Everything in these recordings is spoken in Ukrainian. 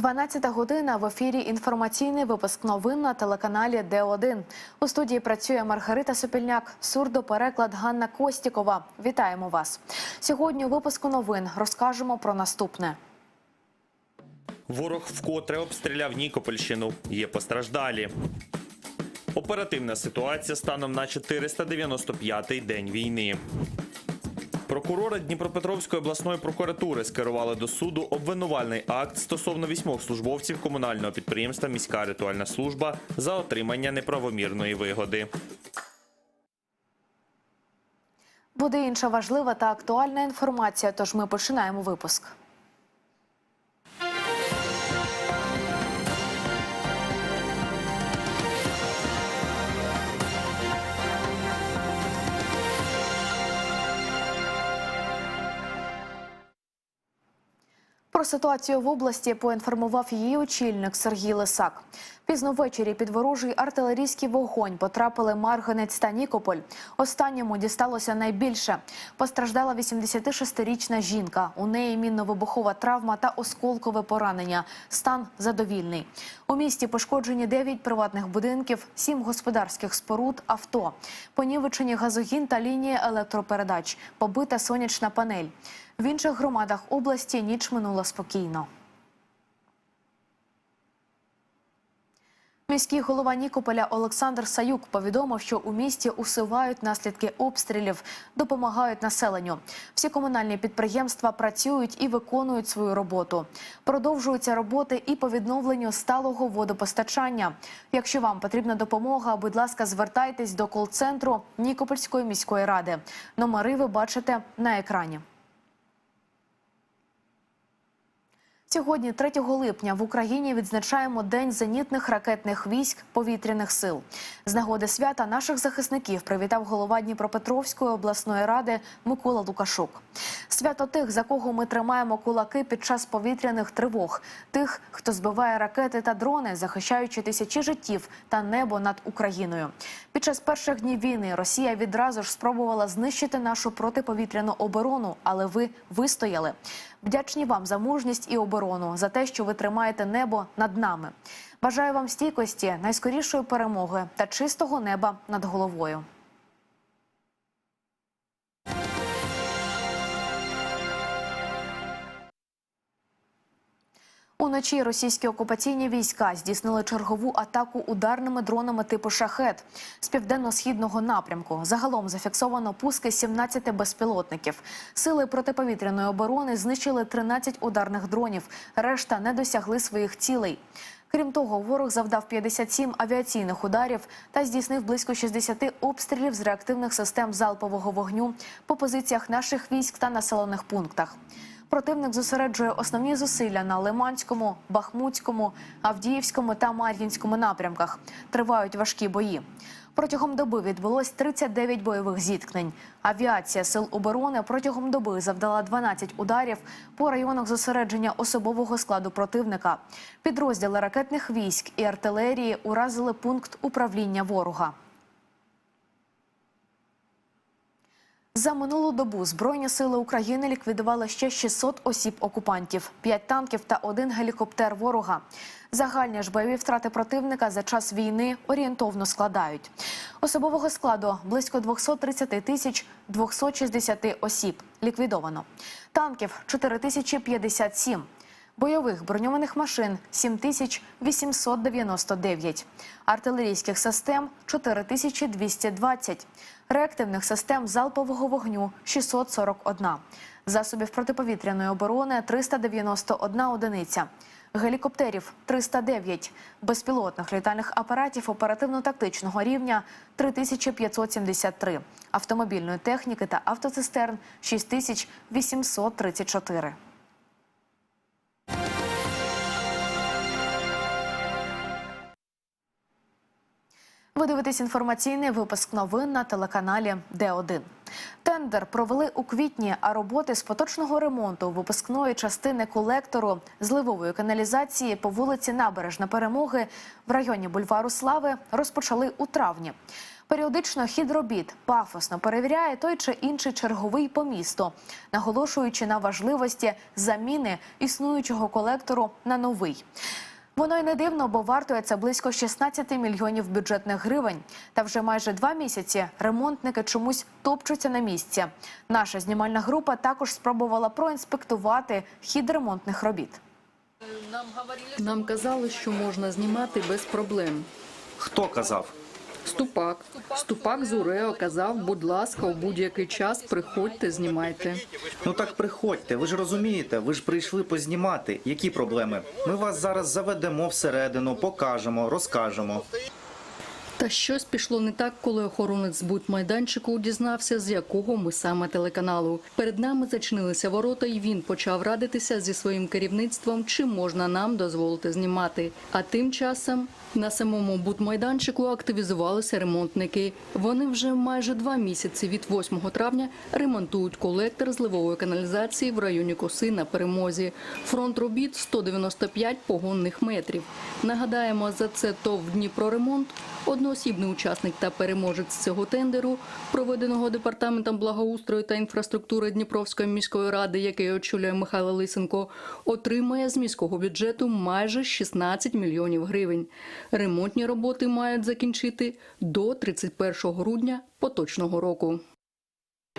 12 година в ефірі інформаційний випуск новин на телеканалі Д1. У студії працює Маргарита Сопільняк, сурдопереклад Ганна Костікова. Вітаємо вас. Сьогодні у випуску новин розкажемо про наступне. Ворог вкотре обстріляв Нікопольщину. Є постраждалі. Оперативна ситуація станом на 495-й день війни. Прокурори Дніпропетровської обласної прокуратури скерували до суду обвинувальний акт стосовно вісьмох службовців комунального підприємства Міська ритуальна служба за отримання неправомірної вигоди. Буде інша важлива та актуальна інформація. Тож ми починаємо випуск. Про ситуацію в області поінформував її очільник Сергій Лисак. Пізно ввечері під ворожий артилерійський вогонь потрапили Марганець та Нікополь. Останньому дісталося найбільше. Постраждала 86-річна жінка. У неї мінно-вибухова травма та осколкове поранення. Стан задовільний. У місті пошкоджені 9 приватних будинків, 7 господарських споруд, авто. Понівечені газогін та лінії електропередач. Побита сонячна панель. В інших громадах області ніч минула спокійно. Міський голова Нікополя Олександр Саюк повідомив, що у місті усувають наслідки обстрілів, допомагають населенню. Всі комунальні підприємства працюють і виконують свою роботу. Продовжуються роботи і по відновленню сталого водопостачання. Якщо вам потрібна допомога, будь ласка, звертайтесь до кол-центру Нікопольської міської ради. Номери ви бачите на екрані. Сьогодні, 3 липня, в Україні відзначаємо День зенітних ракетних військ повітряних сил. З нагоди свята наших захисників привітав голова Дніпропетровської обласної ради Микола Лукашук. Свято тих, за кого ми тримаємо кулаки під час повітряних тривог, тих, хто збиває ракети та дрони, захищаючи тисячі життів та небо над Україною. Під час перших днів війни Росія відразу ж спробувала знищити нашу протиповітряну оборону, але ви вистояли. Вдячні вам за мужність і оборону, за те, що ви тримаєте небо над нами. Бажаю вам стійкості, найскорішої перемоги та чистого неба над головою. Уночі російські окупаційні війська здійснили чергову атаку ударними дронами типу шахет з південно-східного напрямку. Загалом зафіксовано пуски 17 безпілотників. Сили протиповітряної оборони знищили 13 ударних дронів. Решта не досягли своїх цілей. Крім того, ворог завдав 57 авіаційних ударів та здійснив близько 60 обстрілів з реактивних систем залпового вогню по позиціях наших військ та населених пунктах. Противник зосереджує основні зусилля на Лиманському, Бахмутському, Авдіївському та Мар'їнському напрямках. Тривають важкі бої. Протягом доби відбулось 39 бойових зіткнень. Авіація сил оборони протягом доби завдала 12 ударів по районах зосередження особового складу противника. Підрозділи ракетних військ і артилерії уразили пункт управління ворога. За минулу добу Збройні сили України ліквідували ще 600 осіб окупантів, 5 танків та один гелікоптер ворога. Загальні ж бойові втрати противника за час війни орієнтовно складають. Особового складу близько 230 тисяч 260 осіб ліквідовано. Танків 4057. Бойових броньованих машин 7899, артилерійських систем 4220, реактивних систем залпового вогню 641, засобів протиповітряної оборони 391 одиниця, гелікоптерів 309, безпілотних літальних апаратів оперативно-тактичного рівня 3573, автомобільної техніки та автоцистерн 6834. Ви дивитесь інформаційний випуск новин на телеканалі Д1. Тендер провели у квітні, а роботи з поточного ремонту випускної частини колектору зливової каналізації по вулиці Набережна Перемоги в районі бульвару Слави розпочали у травні. Періодично хід робіт пафосно перевіряє той чи інший черговий по місту, наголошуючи на важливості заміни існуючого колектору на новий. Воно й не дивно, бо вартує це близько 16 мільйонів бюджетних гривень. Та вже майже два місяці ремонтники чомусь топчуться на місці. Наша знімальна група також спробувала проінспектувати хід ремонтних робіт. Нам казали, що можна знімати без проблем. Хто казав? Ступак. Ступак Зурео Урео казав, будь ласка, у будь-який час приходьте, знімайте. Ну так приходьте, ви ж розумієте, ви ж прийшли познімати. Які проблеми? Ми вас зараз заведемо всередину, покажемо, розкажемо. Та щось пішло не так, коли охоронець з будмайданчику дізнався, з якого ми саме телеканалу. Перед нами зачинилися ворота, і він почав радитися зі своїм керівництвом, чи можна нам дозволити знімати. А тим часом на самому будмайданчику активізувалися ремонтники. Вони вже майже два місяці від 8 травня ремонтують колектор зливової каналізації в районі Коси на перемозі. Фронт робіт 195 погонних метрів. Нагадаємо, за це ТОВ Дніпроремонт одноосібний учасник та переможець цього тендеру, проведеного департаментом благоустрою та інфраструктури Дніпровської міської ради, який очолює Михайло Лисенко, отримає з міського бюджету майже 16 мільйонів гривень. Ремонтні роботи мають закінчити до 31 грудня поточного року.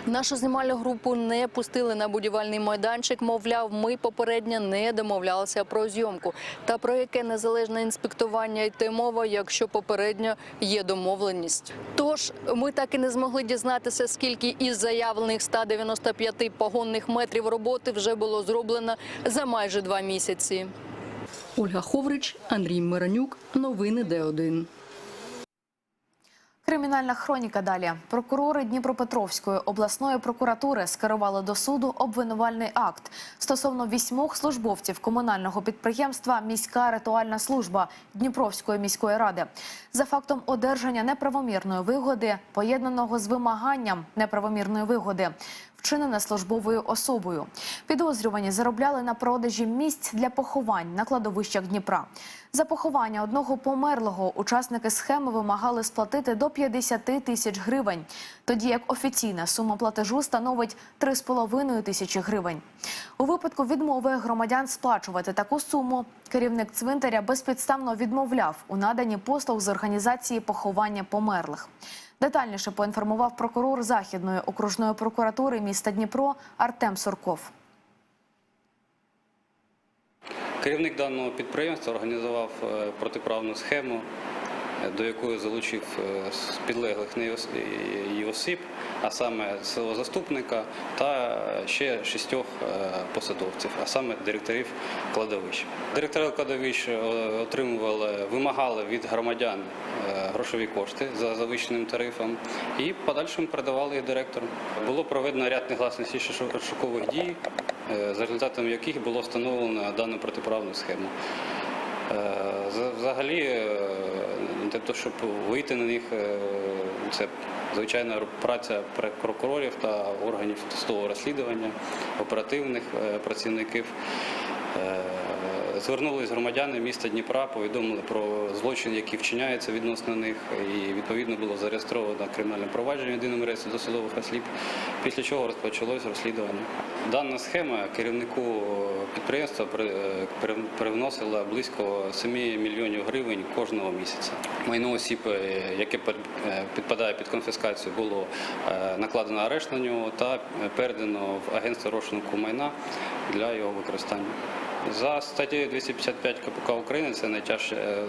Нашу знімальну групу не пустили на будівельний майданчик. Мовляв, ми попередньо не домовлялися про зйомку. Та про яке незалежне інспектування йде мова, якщо попередньо є домовленість. Тож ми так і не змогли дізнатися, скільки із заявлених 195 погонних метрів роботи вже було зроблено за майже два місяці. Ольга Ховрич, Андрій Миронюк. Новини Д1. Кримінальна хроніка далі. Прокурори Дніпропетровської обласної прокуратури скерували до суду обвинувальний акт стосовно вісьмох службовців комунального підприємства Міська ритуальна служба Дніпровської міської ради за фактом одержання неправомірної вигоди, поєднаного з вимаганням неправомірної вигоди. Вчинене службовою особою. Підозрювані заробляли на продажі місць для поховань на кладовищах Дніпра. За поховання одного померлого учасники схеми вимагали сплатити до 50 тисяч гривень, тоді як офіційна сума платежу становить 3,5 тисячі гривень. У випадку відмови громадян сплачувати таку суму керівник цвинтаря безпідставно відмовляв у наданні послуг з організації поховання померлих. Детальніше поінформував прокурор Західної окружної прокуратури міста Дніпро Артем Сурков. Керівник даного підприємства організував е, протиправну схему, до якої залучив е, підлеглих неї її осіб, а саме свого заступника та ще шістьох е, посадовців, а саме директорів кладовищ. Директори кладовищ е, отримували, вимагали від громадян е, грошові кошти за завищеним тарифом і в подальшому передавали їх директору. Було проведено ряд негласних шукових дій, е, за результатом яких було встановлено дану протиправну схему. Е, за- Взагалі, того, щоб вийти на них, е, це звичайна праця прокурорів та органів досудового розслідування, оперативних працівників. Е, Звернулись громадяни міста Дніпра, повідомили про злочин, який вчиняється відносно них, і відповідно було зареєстровано кримінальне провадження в єдиному реєстрі досудових осіб, після чого розпочалось розслідування. Дана схема керівнику підприємства при- е, привносила близько 7 мільйонів гривень кожного місяця. Майно осіб, е, яке е, підпадає під конфіскацію, було е, накладено арешт на нього та е, передано в агентство розшуку майна для його використання. За статтею 255 КПК України це найтяжча, е,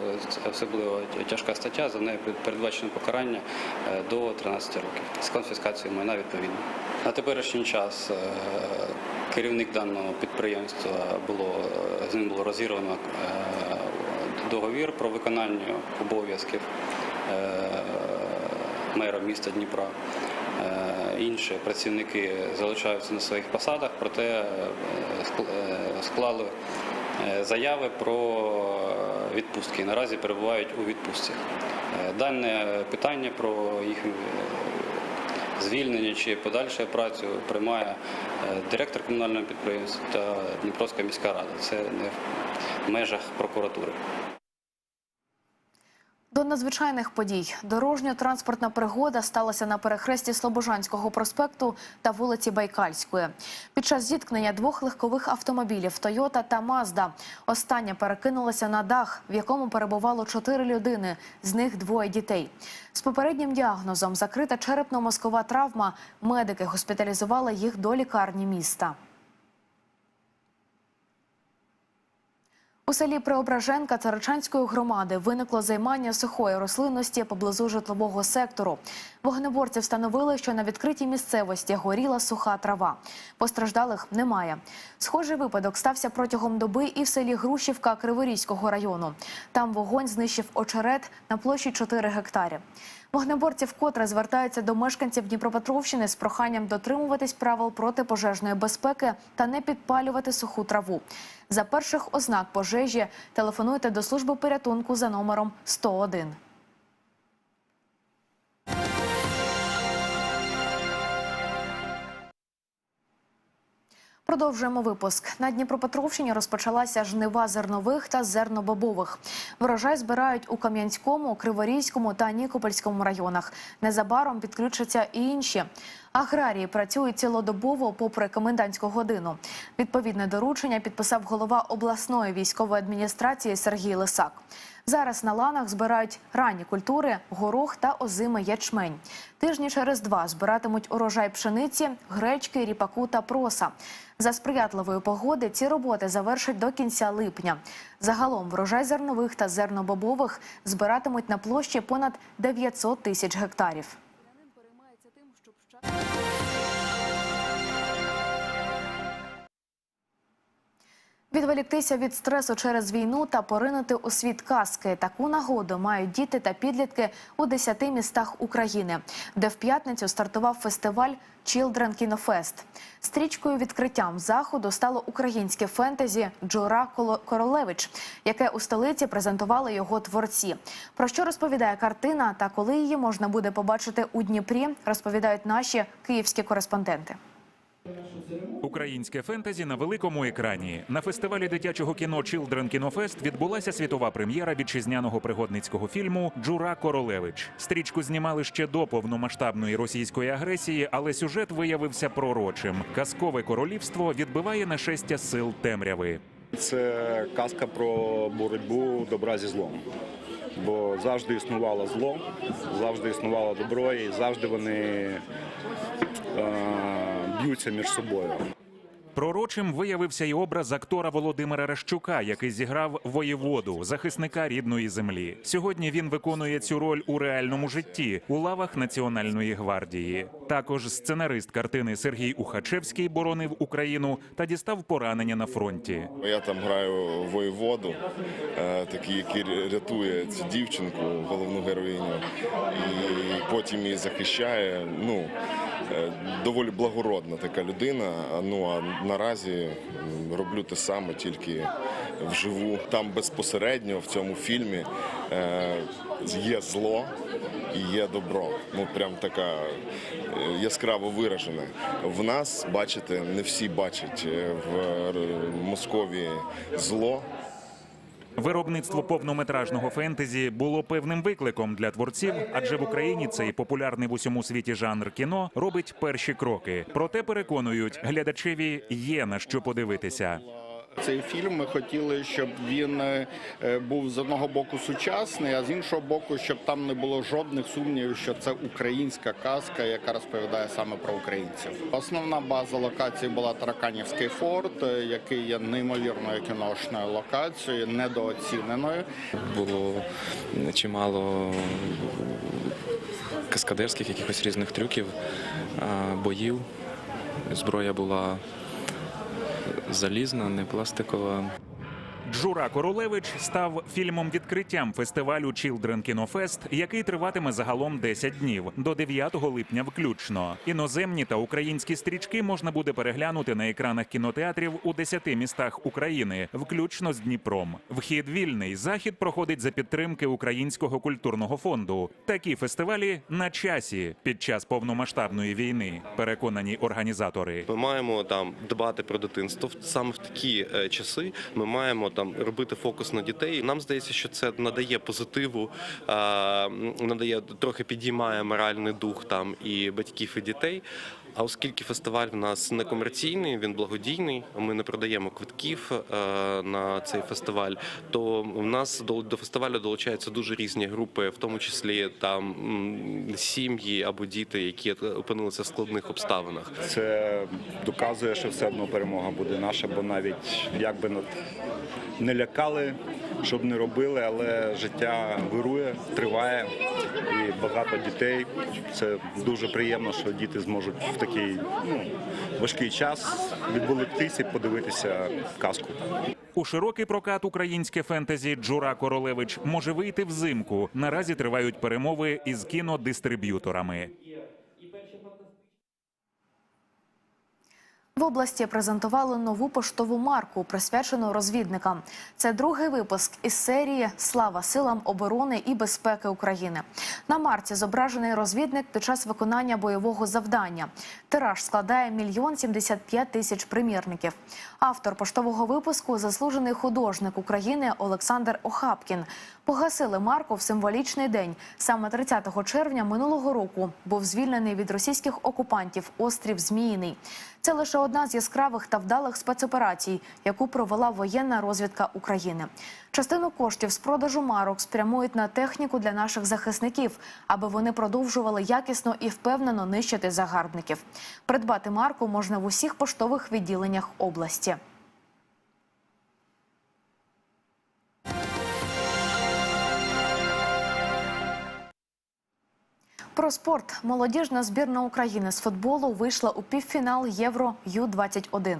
особливо тяжка стаття. За нею передбачено покарання е, до 13 років з конфіскацією майна відповідно. На теперішній час е, керівник даного підприємства було з ним було розірвано договір про виконання обов'язків мера міста Дніпра. Інші працівники залишаються на своїх посадах, проте е, е, склали е, заяви про відпустки. Наразі перебувають у відпустці. Дане питання про їх звільнення чи подальшу працю приймає директор комунального підприємства та Дніпровська міська рада. Це не в межах прокуратури. До надзвичайних подій дорожньо-транспортна пригода сталася на перехресті Слобожанського проспекту та вулиці Байкальської. Під час зіткнення двох легкових автомобілів Тойота та Мазда остання перекинулася на дах, в якому перебувало чотири людини, з них двоє дітей. З попереднім діагнозом закрита черепно-мозкова травма. Медики госпіталізували їх до лікарні міста. У селі Преображенка Царичанської громади виникло займання сухої рослинності поблизу житлового сектору. Вогнеборці встановили, що на відкритій місцевості горіла суха трава. Постраждалих немає. Схожий випадок стався протягом доби і в селі Грушівка Криворізького району. Там вогонь знищив очерет на площі 4 гектарі. Вогнеборці вкотре звертаються до мешканців Дніпропетровщини з проханням дотримуватись правил протипожежної безпеки та не підпалювати суху траву. За перших ознак пожежі телефонуйте до служби порятунку за номером 101. Продовжуємо випуск. На Дніпропетровщині розпочалася жнива зернових та зернобобових. Врожай збирають у Кам'янському, Криворізькому та Нікопольському районах. Незабаром підключаться і інші. Аграрії працюють цілодобово попри комендантську годину. Відповідне доручення підписав голова обласної військової адміністрації Сергій Лисак. Зараз на ланах збирають ранні культури, горох та озимий ячмень. Тижні через два збиратимуть урожай пшениці, гречки, ріпаку та проса. За сприятливої погоди ці роботи завершать до кінця липня. Загалом врожай зернових та зернобобових збиратимуть на площі понад 900 тисяч гектарів. Відволіктися від стресу через війну та поринути у світ казки. Таку нагоду мають діти та підлітки у 10 містах України, де в п'ятницю стартував фестиваль Children Кінофест. Стрічкою відкриттям заходу стало українське фентезі Джора Королевич, яке у столиці презентували його творці. Про що розповідає картина та коли її можна буде побачити у Дніпрі, розповідають наші київські кореспонденти. Українське фентезі на великому екрані на фестивалі дитячого кіно Children Кінофест відбулася світова прем'єра вітчизняного пригодницького фільму Джура Королевич. Стрічку знімали ще до повномасштабної російської агресії, але сюжет виявився пророчим. Казкове королівство відбиває нашестя сил темряви. Це казка про боротьбу добра зі злом. Бо завжди існувало зло, завжди існувало добро, і завжди вони е, б'ються між собою. Пророчим виявився й образ актора Володимира Ращука, який зіграв воєводу, захисника рідної землі. Сьогодні він виконує цю роль у реальному житті у лавах Національної гвардії. Також сценарист картини Сергій Ухачевський боронив Україну та дістав поранення на фронті. Я там граю воєводу, е, такий, який рятує цю дівчинку, головну героїню, і потім її захищає. Ну доволі благородна така людина. Ну а наразі роблю те саме, тільки вживу. Там безпосередньо в цьому фільмі е, є зло і є добро. Ну прям така е, яскраво виражена. В нас, бачите, не всі бачать е, в е, Московії зло. Виробництво повнометражного фентезі було певним викликом для творців, адже в Україні цей популярний в усьому світі жанр кіно робить перші кроки. Проте переконують, глядачеві є на що подивитися. Цей фільм ми хотіли, щоб він е, е, був з одного боку сучасний, а з іншого боку, щоб там не було жодних сумнівів, що це українська казка, яка розповідає саме про українців. Основна база локації була Тараканівський форт, е, який є неймовірною кіношною локацією, недооціненою. було чимало каскадерських якихось різних трюків, боїв. Зброя була залізна, не пластикова. Джура Королевич став фільмом відкриттям фестивалю Children Кінофест, який триватиме загалом 10 днів до 9 липня включно. Іноземні та українські стрічки можна буде переглянути на екранах кінотеатрів у 10 містах України, включно з Дніпром. Вхід вільний. Захід проходить за підтримки Українського культурного фонду. Такі фестивалі на часі під час повномасштабної війни. Переконані організатори. Ми маємо там дбати про дитинство. Саме в такі е, часи ми маємо там там робити фокус на дітей. Нам здається, що це надає позитиву, надає трохи підіймає моральний дух там і батьків, і дітей. А оскільки фестиваль в нас не комерційний, він благодійний, ми не продаємо квитків е, на цей фестиваль, то в нас до, фестивалю долучаються дуже різні групи, в тому числі там сім'ї або діти, які опинилися в складних обставинах. Це доказує, що все одно перемога буде наша, бо навіть як би не лякали, щоб не робили, але життя вирує, триває і багато дітей. Це дуже приємно, що діти зможуть в такий ну, важкий час відволіктися і подивитися казку. У широкий прокат українське фентезі Джура Королевич може вийти взимку. Наразі тривають перемови із кінодистриб'юторами. В області презентували нову поштову марку, присвячену розвідникам. Це другий випуск із серії Слава силам оборони і безпеки України. На марці зображений розвідник під час виконання бойового завдання. Тираж складає мільйон сімдесят п'ять тисяч примірників. Автор поштового випуску заслужений художник України Олександр Охапкін. Погасили марку в символічний день. Саме 30 червня минулого року був звільнений від російських окупантів острів Зміїний. Це лише одна з яскравих та вдалих спецоперацій, яку провела воєнна розвідка України. Частину коштів з продажу марок спрямують на техніку для наших захисників, аби вони продовжували якісно і впевнено нищити загарбників. Придбати марку можна в усіх поштових відділеннях області. Про спорт молодіжна збірна України з футболу вийшла у півфінал Євро Ю-21.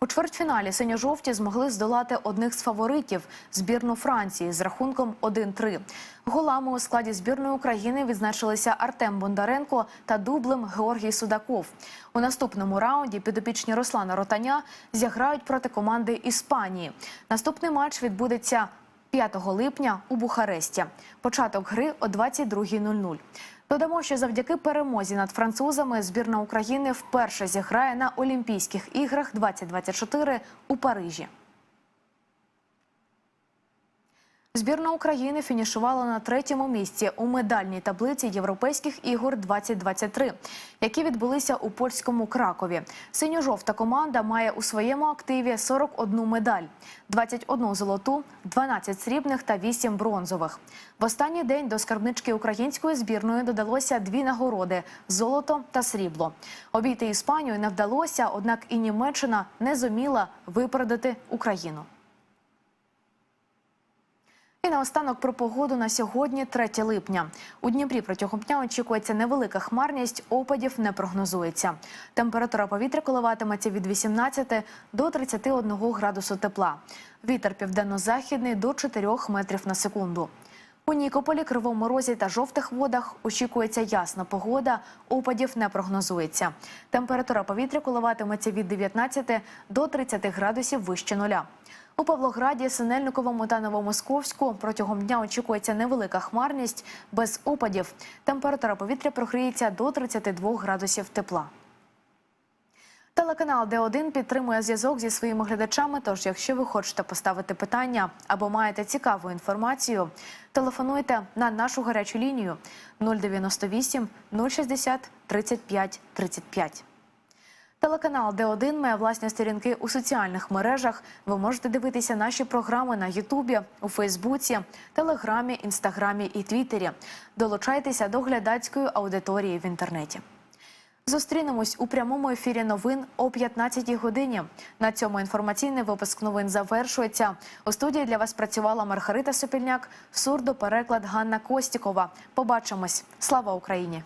У чвертьфіналі синьо-жовті змогли здолати одних з фаворитів збірну Франції з рахунком 1-3. Голами у складі збірної України відзначилися Артем Бондаренко та дублем Георгій Судаков. У наступному раунді підопічні Руслана Ротаня зіграють проти команди Іспанії. Наступний матч відбудеться 5 липня у Бухаресті. Початок гри о 22.00. Додамо, що завдяки перемозі над французами збірна України вперше зіграє на Олімпійських іграх 2024 у Парижі. Збірна України фінішувала на третьому місці у медальній таблиці Європейських ігор 2023, які відбулися у польському Кракові. Синьо-жовта команда має у своєму активі 41 медаль, 21 золоту, 12 срібних та 8 бронзових. В останній день до скарбнички української збірної додалося дві нагороди золото та срібло. Обійти Іспанію не вдалося, однак і Німеччина не зуміла випередити Україну. І наостанок про погоду на сьогодні, 3 липня. У Дніпрі протягом дня очікується невелика хмарність, опадів не прогнозується. Температура повітря коливатиметься від 18 до 31 градусу тепла. Вітер південно-західний до 4 метрів на секунду. У Нікополі, Кривому Розі та жовтих водах очікується ясна погода, опадів не прогнозується. Температура повітря коливатиметься від 19 до 30 градусів вище нуля. У Павлограді, Синельниковому та Новомосковську протягом дня очікується невелика хмарність без опадів. Температура повітря прогріється до 32 градусів тепла. Телеканал Д1 підтримує зв'язок зі своїми глядачами. Тож, якщо ви хочете поставити питання або маєте цікаву інформацію, телефонуйте на нашу гарячу лінію 098 060 35 35. Телеканал Д1 має власні сторінки у соціальних мережах. Ви можете дивитися наші програми на Ютубі, у Фейсбуці, Телеграмі, Інстаграмі і Твіттері. Долучайтеся до глядацької аудиторії в інтернеті. Зустрінемось у прямому ефірі новин о 15 годині. На цьому інформаційний випуск новин завершується. У студії для вас працювала Маргарита Сопільняк, сурдопереклад Ганна Костікова. Побачимось. Слава Україні!